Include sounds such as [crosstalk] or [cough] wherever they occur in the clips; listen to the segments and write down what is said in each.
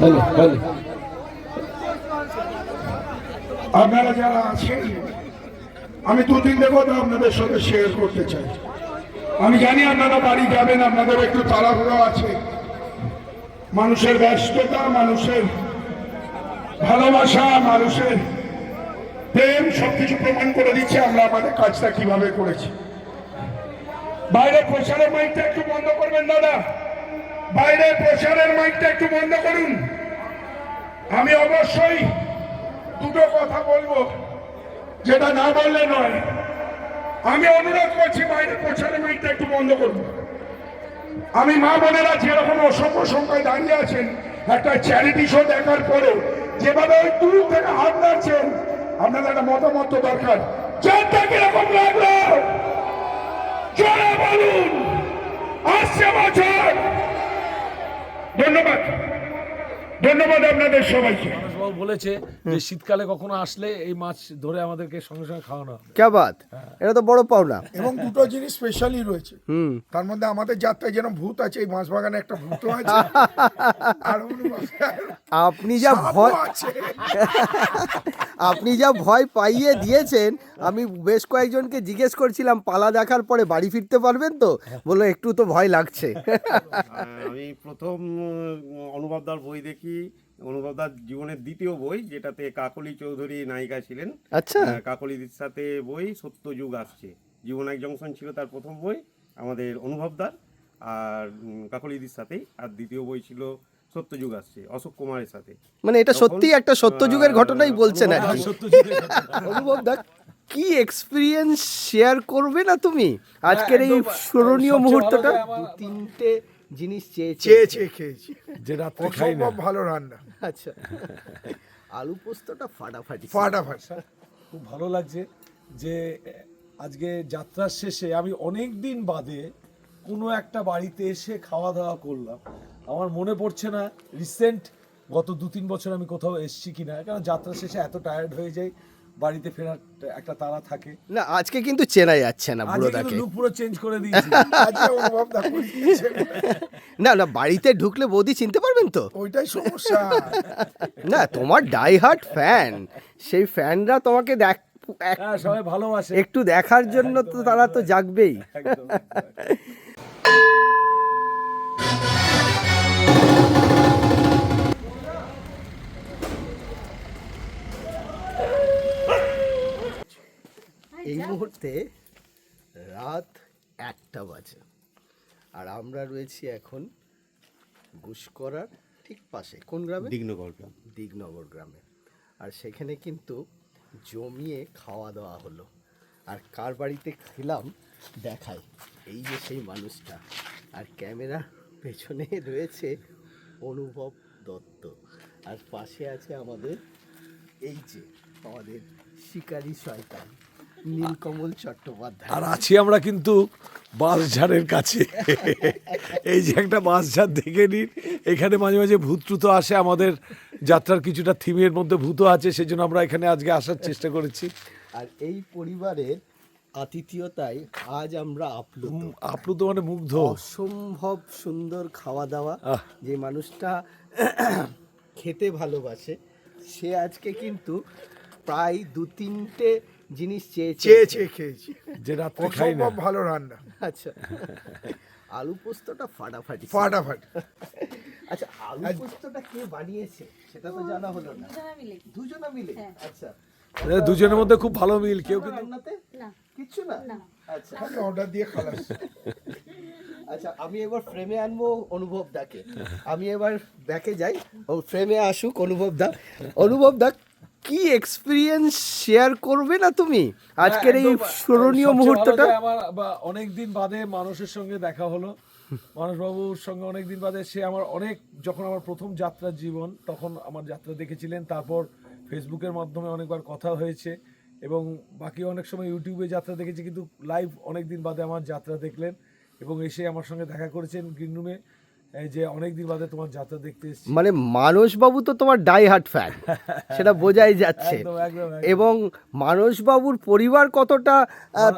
Hello hello. আপনারা যারা আছেন, আমি দু তিনটে কথা আপনাদের সাথে শেয়ার করতে চাই। আমি জানি আপনারা বাড়ি যাবেন, আপনাদের একটু তাড়াহুড়ো আছে। মানুষের ব্যস্ততা, মানুষের ভালোবাসা, মানুষের প্রেম, সবকিছু প্রমাণ করে দিচ্ছে আমরা আমাদের কাজটা কীভাবে করেছি। বাইরে প্রচারের মাইকটা একটু বন্ধ করবেন, দাদা। বাইরে প্রচারের মাইকটা একটু বন্ধ করুন। আমি অবশ্যই দুটো কথা বলব, যেটা না বললে নয়। আমি অনুরোধ করছি বাইরে প্রচারের মাইকটা একটু বন্ধ করুন। আমি মা বোনেরা যেরকম অসংখ্য সংখ্যায় দাঁড়িয়ে আছেন, একটা চ্যারিটি শো দেখার পরে যেভাবে ওই দূর থেকে হাত নাড়ছেন, আপনাদের একটা মতামত দরকার। চারটা কীরকম লাগল? জোরে বলুন, আসছে বছর। ধন্যবাদ। ধন্যবাদ আপনাদের সবাইকে। বাবু বলেছে যে শীতকালে কখনো আসলে এই মাছ ধরে আমাদেরকে সঙ্গে সঙ্গে খাওয়ানো হবে। ক্যা বাত? এটা তো বড় পাওনা। এবং দুটো জিনিস স্পেশালি রয়েছে। তার মধ্যে আমাদের যাত্রায় যেন ভূত আছে এই বাঁশবাগানে একটা ভূত আছে। [laughs] আর আপনি যা ভয় [laughs] আপনি যা ভয় পাইয়ে দিয়েছেন আমি বেশ কয়েকজনকে জিজ্ঞেস করছিলাম পালা দেখার পরে বাড়ি ফিরতে পারবেন তো? বলল একটু তো ভয় লাগছে। আমি প্রথম উম, বই দেখি অনুভবদার জীবনের দ্বিতীয় বই যেটাতে কাকলি চৌধুরী নায়িকা ছিলেন। আচ্ছা। কাকলিদির সাথে বই সত্য যুগ আসছে। জীবন এক জংশন ছিল তার প্রথম বই আমাদের অনুভবদার। আর কাকলিদির সাথেই। আর দ্বিতীয় বই ছিল সত্য যুগ আসছে অশোক কুমারের সাথে। মানে এটা সত্যি একটা সত্য যুগের ঘটনাই বলছেন আর কি। অনুভব দা কি এক্সপিরিয়েন্স শেয়ার করবে না তুমি? আজকের এই স্মরণীয় মুহূর্তটা? দু তিনটে জিনিস চেয়েছে চেয়ে চেয়ে খেয়েছি। যে রাত্রে খাই না। অসম্ভব ভালো রান্না। আচ্ছা। আলু পোস্তটা ফাটাফাটি ফাটাফাট। খুব ভালো লাগছে যে আজকে যাত্রার শেষে আমি অনেক দিন বাদে কোনো একটা বাড়িতে এসে খাওয়া দাওয়া করলাম। আমার মনে পড়ছে না রিসেন্ট গত দু তিন বছর আমি কোথাও এসেছি কিনা। কারণ যাত্রা শেষে এত টায়ার্ড হয়ে যাই। বাড়িতে ফেরার একটা তাড়া থাকে। না আজকে কিন্তু চেনা যাচ্ছে না বুড়োদাকে লুক পুরো চেঞ্জ করে দিয়েছি। আজকে অনুভব। না না বাড়িতে ঢুকলে বৌদি চিনতে পারবেন তো? ওইটাই সমস্যা। না তোমার ডাই হার্ট ফ্যান সেই ফ্যানরা তোমাকে দেখ হ্যাঁ সবাই ভালোবাসে। একটু দেখার জন্য তো তারা তো জাগবেই। মুহূর্তে রাত একটা বাজে। আর আমরা রয়েছি এখন গুসকরার ঠিক পাশে। কোন গ্রামে? দিগ্নগর গ্রাম। দিগনগর গ্রামে। আর সেখানে কিন্তু জমিয়ে খাওয়া দাওয়া হলো। আর কার বাড়িতে খেলাম দেখাই। এই যে সেই মানুষটা। আর ক্যামেরা পেছনে রয়েছে অনুভব দত্ত। আর পাশে আছে আমাদের এই যে আমাদের শিকারি শয়তান। নীলকমল চট্টোপাধ্যায়। আর আছি আমরা কিন্তু বাঁশঝাড়ের কাছে। এই যে একটা বাঁশঝাড় দেখে নিন এখানে মাঝে মাঝে ভূত ট্রুত আসে আমাদের যাত্রার কিছুটা থিমের মধ্যে ভূত আছে সেই জন্য আমরা এখানে আজকে আসার চেষ্টা করেছি। আর এই পরিবারের আতিথিয়তায় আজ আমরা আপ্লুত। আপ্লুত মানে মুগ্ধ। অসম্ভব সুন্দর খাওয়া দাওয়া যে মানুষটা খেতে ভালোবাসে সে আজকে কিন্তু প্রায় দু তিনটে জিনিস চেয়েছে চেয়ে চেয়ে খেয়েছি। যে রাত্রে খাই না। ভালো রান্না। আচ্ছা। আলু পোস্তটা ফাটাফাটি। ফাটাফাট। আচ্ছা আলু পোস্তটা কে বানিয়েছে? সেটা তো জানা হলো না। দুজনা মিলে। আচ্ছা। এ, দুজনের মধ্যে খুব ভালো মিল। কেউ কিন্তু না। কিচ্ছু না? আচ্ছা। আমি অর্ডার দিয়ে খালাস। আচ্ছা আমি এবার ফ্রেমে আনব অনুভব দাকে। আমি এবার ব্যাকে যাই। ও ফ্রেমে আসুক অনুভব দা। অনুভব দা কি এক্সপিরিয়েন্স শেয়ার করবে না তুমি? আজকের এই স্মরণীয় মুহূর্তটা? আমার অনেক দিন বাদে মানুষের সঙ্গে দেখা হলো। মানুষবাবুর সঙ্গে অনেক দিন বাদে সে আমার অনেক যখন আমার প্রথম যাত্রার জীবন তখন আমার যাত্রা দেখেছিলেন। তারপর ফেসবুকের মাধ্যমে অনেকবার কথা হয়েছে এবং বাকি অনেক সময় ইউটিউবে যাত্রা দেখেছি কিন্তু লাইভ অনেক দিন বাদে আমার যাত্রা দেখলেন এবং এসে আমার সঙ্গে দেখা করেছেন গ্রিন রুমে যে অনেক দিন বাদে তোমার যাত্রা দেখতে এসেছি। মানে মানসবাবু তো তোমার ডাই হার্ট ফ্যান সেটা বোঝাই যাচ্ছে। এবং মানসবাবুর পরিবার কতটা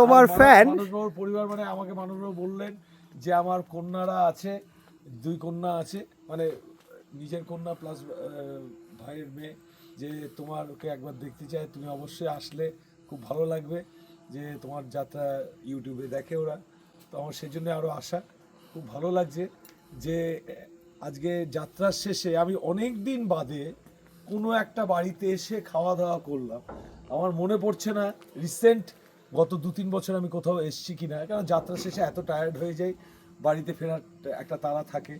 তোমার ফ্যান মানুষবাবুর পরিবার মানে আমাকে মানুষবাবু বললেন যে আমার কন্যারা আছে দুই কন্যা আছে মানে নিজের কন্যা প্লাস ভাইয়ের মেয়ে যে তোমার ওকে একবার দেখতে চায় তুমি অবশ্যই আসলে খুব ভালো লাগবে যে তোমার যাত্রা ইউটিউবে দেখে ওরা। তো আমার সেই জন্য আরও আশা খুব ভালো লাগছে। যে, আজকে যাত্রার শেষে আমি অনেক দিন বাদে কোনো একটা বাড়িতে এসে খাওয়া দাওয়া করলাম। আমার মনে পড়ছে না রিসেন্ট গত দু তিন বছর আমি কোথাও এসছি কিনা কারণ যাত্রা শেষে এত টায়ার্ড হয়ে যাই, বাড়িতে ফেরার একটা তারা থাকে।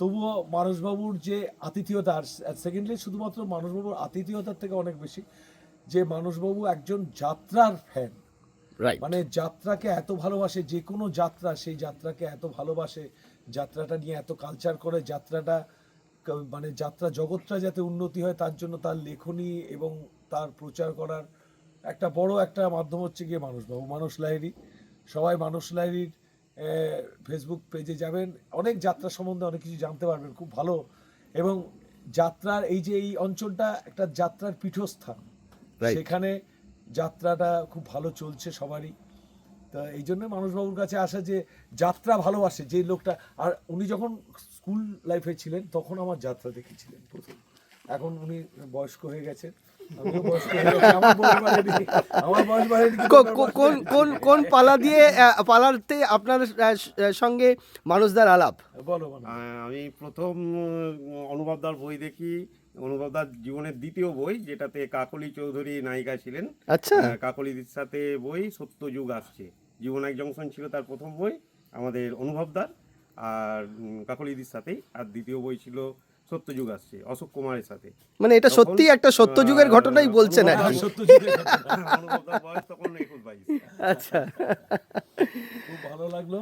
তবুও মানসবাবুর যে আতিথেয়তা, আর সেকেন্ডলি শুধুমাত্র মানুষবাবুর আতিথেয়তার থেকে অনেক বেশি, যে মানুষবাবু একজন যাত্রার ফ্যান মানে যাত্রাকে এত ভালোবাসে যে কোনো যাত্রা সেই যাত্রাকে এত ভালোবাসে যাত্রাটা নিয়ে এত কালচার করে যাত্রাটা মানে যাত্রা জগৎটা যাতে উন্নতি হয় তার জন্য তার লেখনী এবং তার প্রচার করার একটা বড় একটা মাধ্যম হচ্ছে গিয়ে মানুষবাবু মানুষ লাহিড়ি সবাই মানুষ লাহিড়ির ফেসবুক পেজে যাবেন অনেক যাত্রা সম্বন্ধে অনেক কিছু জানতে পারবেন খুব ভালো। এবং যাত্রার এই যে এই অঞ্চলটা একটা যাত্রার পীঠস্থান. সেখানে যাত্রাটা খুব ভালো চলছে সবারই। তা এই জন্য মানুষবাবুর কাছে আসা যে যাত্রা ভালোবাসে যে লোকটা আর উনি যখন স্কুল লাইফে ছিলেন তখন আমার যাত্রা দেখেছিলেন প্রথম। এখন উনি বয়স্ক হয়ে গেছেন। হয়ে কোন কোন কোন পালা দিয়ে পালাতে আপনার সঙ্গে মানুষদার আলাপ? বলো বলো। আমি প্রথম অনুভবদার বই দেখি। অনুভবদার জীবনের দ্বিতীয় বই যেটাতে কাকলি চৌধুরী নায়িকা ছিলেন। আচ্ছা। আহ, কাকলিদির সাথে বই সত্য যুগ আসছে। জীবন এক জংশন ছিল তার প্রথম বই আমাদের অনুভবদার আর কাকলিদির সাথেই আর দ্বিতীয় বই ছিল সত্য যুগ আসছে অশোক কুমারের সাথে। মানে এটা সত্যি একটা সত্য যুগের ঘটনাই বলছেন আর অনুভবদার কি তখন একুশ বাইশ। আচ্ছা। খুব ভালো লাগল।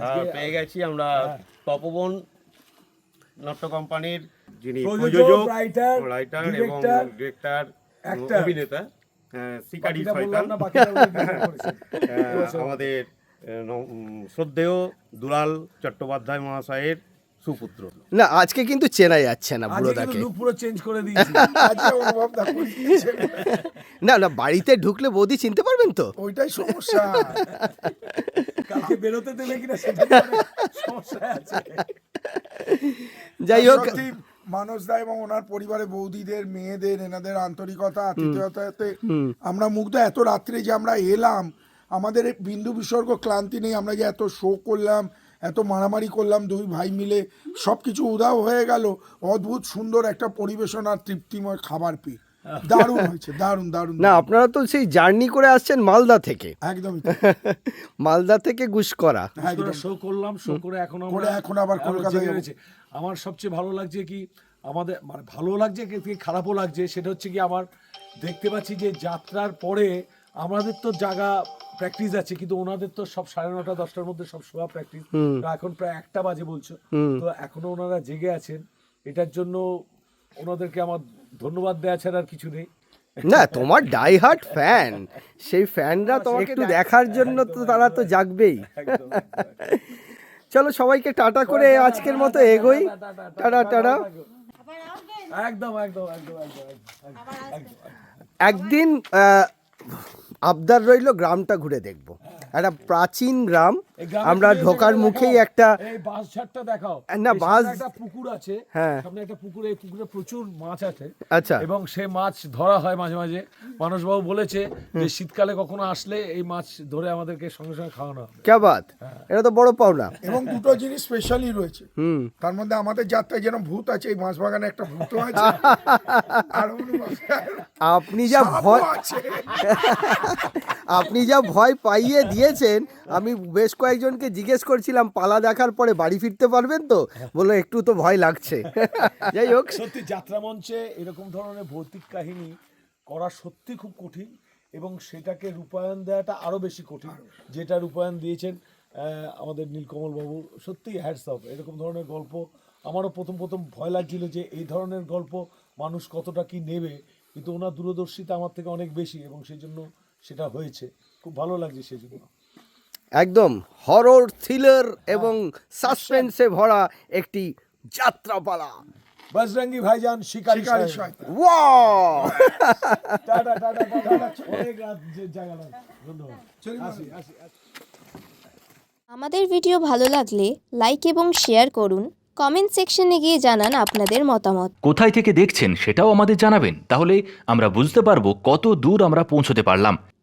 আর পেয়ে গেছি আমরা তপবন নাট্য কোম্পানির যিনি প্রযোজক, রাইটার এবং ডিরেক্টর। অভিনেতা শিকারি শয়তান। আহ, আমাদের শ্রদ্ধেয় দুলাল চট্টোপাধ্যায় মহাশয়ের সুপুত্র। না আজকে কিন্তু চেনা যাচ্ছে না বুড়োটাকে পুরো চেঞ্জ করে দিয়েছি। না না বাড়িতে ঢুকলে বৌদি চিনতে পারবেন তো? ওইটাই সমস্যা। কালকে বেরোতে দেবে কিনা সেটা সমস্যায় আছে। যাই হোক সত্যি মানস দা এবং ওনার পরিবারে বৌদিদের মেয়েদের এনাদের আন্তরিকতা আতিথেয়তাতে আমরা মুগ্ধ। এত রাত্রে যে আমরা এলাম আমাদের বিন্দু বিসর্গ ক্লান্তি নেই আমরা যে এত শো করলাম এত মারামারি করলাম দুই ভাই মিলে সব কিছু উদাও হয়ে গেল। অদ্ভুত সুন্দর একটা পরিবেশন আর তৃপ্তিময় খাবার পেয়ে। [laughs] দারুণ হয়েছে দারুণ দারুণ না আপনারা তো সেই জার্নি করে আসছেন মালদা থেকে। একদমই [laughs] মালদা থেকে গুস করা একদম। শো করলাম শো করে এখন আমরা এখন আবার কলকাতায়। আমার সবচেয়ে ভালো লাগছে কি আমাদের মানে ভালো লাগছে কি কি খারাপও লাগছে সেটা হচ্ছে কি আমার দেখতে পাচ্ছি যে যাত্রার পরে আমাদের তো জায়গা প্র্যাকটিস আছে কিন্তু ওনাদের তো সব সাড়ে নটা দশটার মধ্যে সব শোয়া প্র্যাকটিস এখন প্রায় একটা বাজে বলছো। তো এখনও ওনারা জেগে আছেন। এটার জন্য ওনাদেরকে আমার ধন্যবাদ দেওয়া ছাড়া আর কিছু নেই। না তোমার ডাই হার্ট ফ্যান সেই ফ্যানরা তোমাকে একটু দেখার জন্য তো তারা তো জাগবেই। চলো সবাইকে টাটা করে আজকের মতো এগোই। Tata tata. একদম একদম একদম একদম একদম একদম। একদিন আহ, আবদার রইল গ্রামটা ঘুরে দেখব। একটা প্রাচীন গ্রাম। আমরা ঢোকার মুখেই একটা এই বাঁশ ঝাড়টা দেখাও। না, বাঁশ- একটা পুকুর আছে। হ্যাঁ। সামনে একটা পুকুরে এই পুকুরে প্রচুর মাছ আছে। আচ্ছা। এবং সে মাছ ধরা হয় মাঝে মাঝে। মানসবাবু বলেছে যে শীতকালে কখনো আসলে এই মাছ ধরে আমাদেরকে সঙ্গে সঙ্গে খাওয়ানো হবে। কে বাত? এটা তো বড় পাওনা। এবং দুটো জিনিস স্পেশালি রয়েছে। হুম। তার মধ্যে আমাদের যাত্রায় যেন ভূত আছে এই মাছ বাগানে একটা ভূত আছে। [laughs] আর আপনি যা ভয় আছে। [laughs] আপনি যা ভয় পাইয়ে দিয়েছেন, আমি বেশ কয়েকজনকে জিজ্ঞেস করছিলাম, পালা দেখার পরে বাড়ি ফিরতে পারবেন তো? বলল, একটু তো ভয় লাগছে। যাই হোক। সত্যি, যাত্রা মঞ্চে এরকম ধরনের ভৌতিক কাহিনী করা সত্যি খুব কঠিন এবং সেটাকে রূপায়ণ দেওয়াটা আরও বেশি কঠিন, যেটা রূপায়ণ দিয়েছেন আমাদের নীলকমল বাবু সত্যি হ্যাটস অফ এরকম ধরনের গল্প আমারও প্রথম প্রথম ভয় লাগছিল যে এই ধরনের গল্প মানুষ কতটা কি নেবে, কিন্তু ওনার দূরদর্শিতা আমার থেকে অনেক বেশি এবং সেই জন্য সেটা হয়েছে। খুব ভালো লাগছে সেই জন্য একদম হরর থ্রিলার এবং সাসপেন্সে ভরা একটি যাত্রাপালা। বজরঙ্গি ভাইজান শিকারি শিকারি সাহেব। ওয়াও টাটা আমাদের ভিডিও ভালো লাগলে লাইক এবং শেয়ার করুন। কমেন্ট সেকশনে গিয়ে জানান আপনাদের মতামত। কোথায় থেকে দেখছেন সেটাও আমাদের জানাবেন। তাহলে আমরা বুঝতে পারব কত দূর আমরা পৌঁছতে পারলাম।